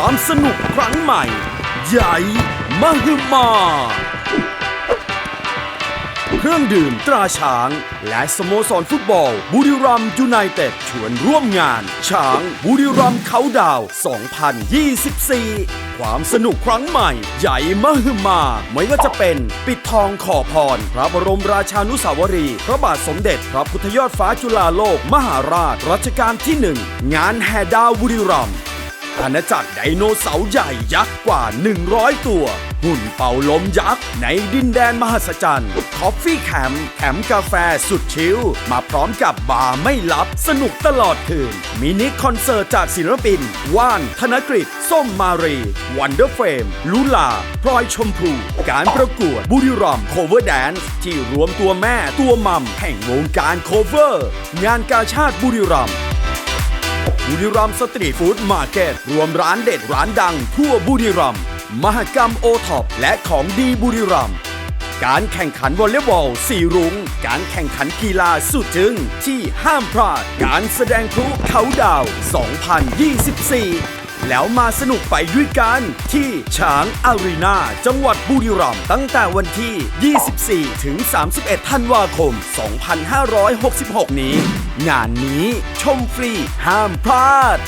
ความสนุกครั้งใหม่ ใหญ่มหึมา เครื่องดื่มตราช้าง และสโมสรฟุตบอล บุรีรัมยูไนเต็ดชวนร่วมงาน ช้างบุรีรัมเขาดาว 2024ความสนุกครั้งใหม่ ใหญ่มหึมาไม่ว่าจะเป็น ปิดทองขอพร พระบรมราชานุสาวรีพระบาทสมเด็จ พระพุทธยอดฟ้าจุฬาโลก มหาราช รัชกาลที่1งานแห่ดาวบุรีรัมย์ อาณาจักรไดโนเสาร์ใหญ่ยักษ์กว่า 100 ตัว หุ่นเป่าลมยักษ์ ในดินแดนมหัศจรรย์คอฟฟี่แคมป์แคมป์กาแฟสุดชิล มาพร้อมกับบาร์ไม่ลับสนุกตลอดคืน มินิคอนเสิร์ตจากศิลปิน ว่าน ธนกฤษส้มมารีวันเดอร์เฟรมลุลาพลอยชมพู การประกวดบุรีรัมโคเวอร์แดนซ์ที่รวมตัวแม่ตัวมัมแห่งวงการโคเวอร์ งานกาชาติบุรีรัมย์ บุรีรัมสตรีทฟู้ดมาร์เก็ตรวมร้านเด็ดร้านดังทั่วบุรีรัมมหกรรมโอท็อปและของดีบุรีรัมย์การแข่งขันวอลเลย์บอลสีรุง้ง การแข่งขันกีฬาสุดจึงที่ห้ามพลาด การแสดงพลุเขาดาว 2024 แล้วมาสนุกไปด้วยกัน ที่ช้างอารีนาจังหวัดบุรีรัมย์ตั้งแต่วันที่ 24 ถึง 31 ธันวาคม 2566 นี้ งานนี้ชมฟรีห้ามพลาด